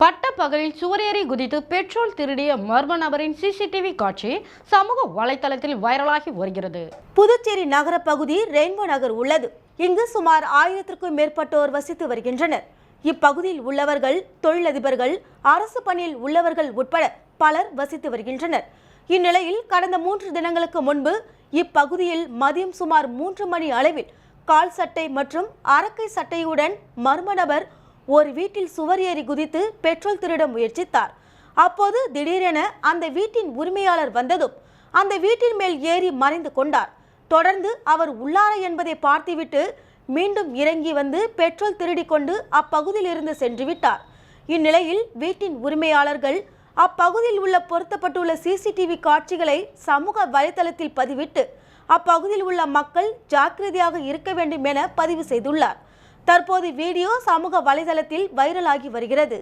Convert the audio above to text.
பட்டப்பகலில் சுவரேறி குதித்து பெட்ரோல் திருடிய மர்ம நபரின் சிசிடிவி காட்சி சமூக வலைதளத்தில் வைரலாகி வருகிறது. புதுச்சேரி நகர பகுதி ரெயின்போ நகர் உள்ளது. இங்கு சுமார் ஆயிரத்திற்கும் மேற்பட்டோர் வசித்து வருகின்றனர். இப்பகுதியில் உள்ளவர்கள் தொழிலதிபர்கள் அரசு பணியில் உள்ளவர்கள் உட்பட பலர் வசித்து வருகின்றனர். இந்நிலையில் கடந்த மூன்று தினங்களுக்கு முன்பு இப்பகுதியில் மதியம் சுமார் மூன்று மணி அளவில் கால் சட்டை மற்றும் அரக்கை சட்டையுடன் மர்ம நபர் ஒரு வீட்டில் சுவர் ஏறி குதித்து பெட்ரோல் திருட முயற்சித்தார். அப்போது திடீரென அந்த வீட்டின் உரிமையாளர் வந்ததும் அந்த வீட்டின் மேல் ஏறி மறைந்து கொண்டார். தொடர்ந்து அவர் உள்ளார என்பதை பார்த்துவிட்டு மீண்டும் இறங்கி வந்து பெட்ரோல் திருடிக்கொண்டு அப்பகுதியில் இருந்து சென்று விட்டார். இந்நிலையில் வீட்டின் உரிமையாளர்கள் அப்பகுதியில் உள்ள பொருத்தப்பட்டுள்ள சிசிடிவி காட்சிகளை சமூக வலைதளத்தில் பதிவிட்டு அப்பகுதியில் உள்ள மக்கள் ஜாக்கிரதையாக இருக்க வேண்டும் என பதிவு செய்துள்ளார். தற்போது வீடியோ சமூக வலைதளத்தில் வைரலாகி வருகிறது.